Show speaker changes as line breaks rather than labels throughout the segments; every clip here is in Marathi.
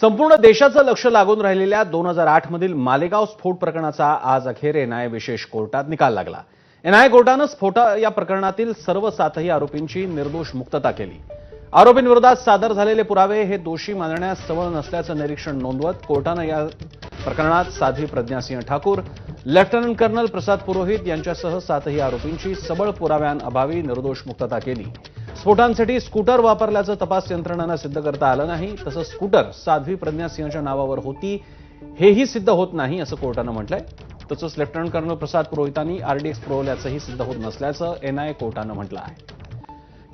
संपूर्ण देशाचं लक्ष लागून राहिलेल्या दोन हजार आठ मधील मालेगाव स्फोट प्रकरणाचा आज अखेर एनआय विशेष कोर्टात निकाल लागला. एनआय कोर्टानं स्फोटा या प्रकरणातील सर्व सातही आरोपींची निर्दोष मुक्तता केली. आरोपींविरोधात सादर झालेले पुरावे हे दोषी मानण्यास सवळ नसल्याचं निरीक्षण नोंदवत कोर्टानं या प्रकरणात साध्वी प्रज्ञासिंह ठाकूर लेफ्टनंट कर्नल प्रसाद पुरोहित यांच्यासह सातही आरोपींची सबळ पुराव्यांअभावी निर्दोष मुक्तता केली. स्फोटांसाठी स्कूटर वापरल्याचं तपास यंत्रणांना सिद्ध करता आलं नाही. तसंच स्कूटर साध्वी प्रज्ञासिंहच्या नावावर होती हेही सिद्ध होत नाही असं कोर्टानं म्हटलंय. तसंच लेफ्टनंट कर्नल प्रसाद पुरोहितांनी आरडीएक्स पुरवल्याचंही सिद्ध होत नसल्याचं एनआयए कोर्टानं म्हटलं आहे.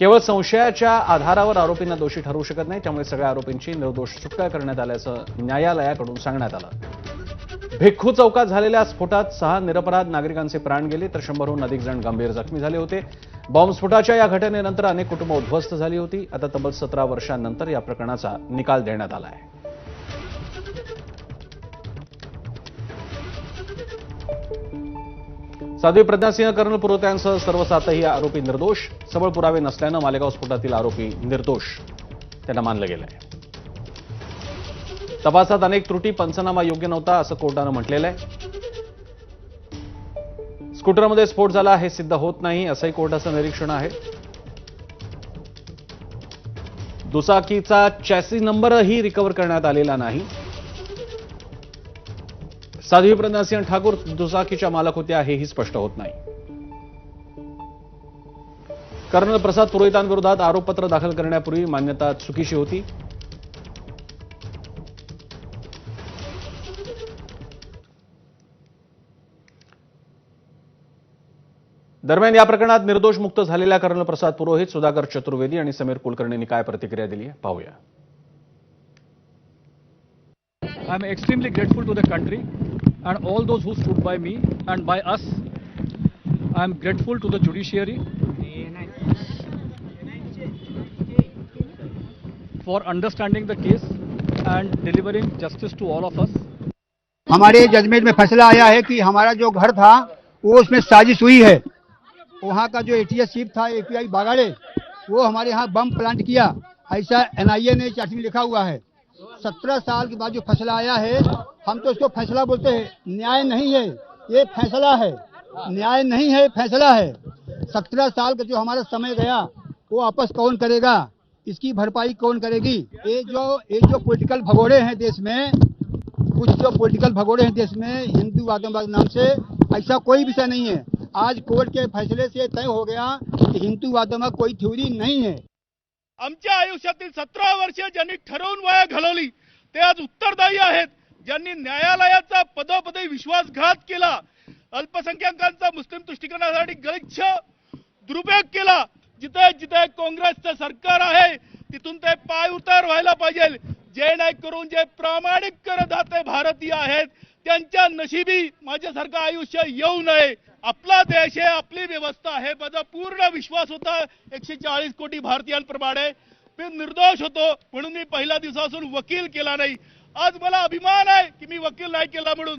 केवळ संशयाच्या आधारावर आरोपींना दोषी ठरवू शकत नाही त्यामुळे सगळ्या आरोपींची निर्दोष सुटका करण्यात आल्याचं न्यायालयाकडून सांगण्यात आलं. भिक्खू चौकात झालेल्या स्फोटात सहा निरपराध नागरिकांचे प्राण गेले तर शंभरहून अधिक जण गंभीर जखमी झाले होते. बॉम्बस्फोटाच्या या घटनेनंतर अनेक कुटुंब उद्ध्वस्त झाली होती. आता तब्बल सतरा वर्षांनंतर या प्रकरणाचा निकाल देण्यात आला आहे. साध्वी प्रज्ञासिंह कर्नल पुरोत्यांसह सर्व सातही आरोपी निर्दोष. सबळ पुरावे नसल्यानं मालेगाव स्फोटातील आरोपी निर्दोष. त्यांना मानलं गेलं आहे तपासात अनेक त्रुटी पंचनामा योग्य नव्हता असं कोर्टानं म्हटलेलं आहे. स्कूटरमध्ये स्फोट झाला हे सिद्ध होत नाही असंही कोर्टाचं निरीक्षण आहे. दुचाकीचा चॅसी नंबरही रिकव्हर करण्यात आलेला नाही. साध्वी प्रज्ञासिंह ठाकूर दुचाकीच्या मालक होत्या हेही स्पष्ट होत नाही. कर्नल प्रसाद पुरोहितांविरोधात आरोपपत्र दाखल करण्यापूर्वी मान्यता चुकीची होती. दरम्यान या प्रकरणात निर्दोष मुक्त झालेल्या कर्नल प्रसाद पुरोहित सुधाकर चतुर्वेदी आणि समीर कुलकर्णींनी काय प्रतिक्रिया दिली आहे पाहूया
I'm extremely grateful to the country and all those who stood by me and by us. I'm grateful to the judiciary for understanding the case and delivering justice to all of us.
हमारे जजमेंट में फैसला आया है कि हमारा जो घर था वो उसमें साजिश हुई है वहाँ का जो एटीएस चीफ था एपीआई बागाड़े, वो हमारे यहाँ बम प्लांट किया। ऐसा एनआईए ने चार्ट में लिखा हुआ है। सत्रह साल के बाद जो फैसला आया है, हम तो इसको फैसला बोलते हैं, न्याय नहीं है, ये फैसला है। न्याय नहीं है, फैसला है। सत्रह साल का जो हमारा समय गया, वो वापस कौन करेगा? इसकी भरपाई कौन करेगी? ये जो ये जो पॉलिटिकल भगोड़े हैं देश में, कुछ जो पॉलिटिकल भगोड़े हैं देश में, हिंदू आतंकवाद नाम से, ऐसा कोई विषय नहीं है। आज कोर्ट के फैसले से तय हो गया कि हिंदूवादामध्ये कोई थ्योरी नहीं है।
आमच्या आयुष्यातील सतरा वर्ष ज्यांनी ठरवून वाया घालवली ते आज उत्तरदायी आहेत. ज्यांनी न्यायालयाचा पदोपदी विश्वासघात केला अल्पसंख्याकांचा मुस्लिम तुष्टीकरणासाठी गलिच्छ दुरुपयोग केला जिथे जिथे काँग्रेसचं सरकार आहे तिथून ते पाय उतार व्हायला पाहिजे. जेणेकरून जे प्रामाणिक करदाते भारतीय आहेत त्यांच्या नशिबी माझ्यासारखं आयुष्य येऊ नये. आपला देश आहे आपली व्यवस्था आहे. माझा पूर्ण विश्वास होता एकशे चाळीस कोटी भारतीयांप्रमाणे. मी निर्दोष होतो म्हणून मी पहिल्या दिवसापासून वकील केला नाही. आज मला अभिमान आहे की मी वकील नाही केला म्हणून.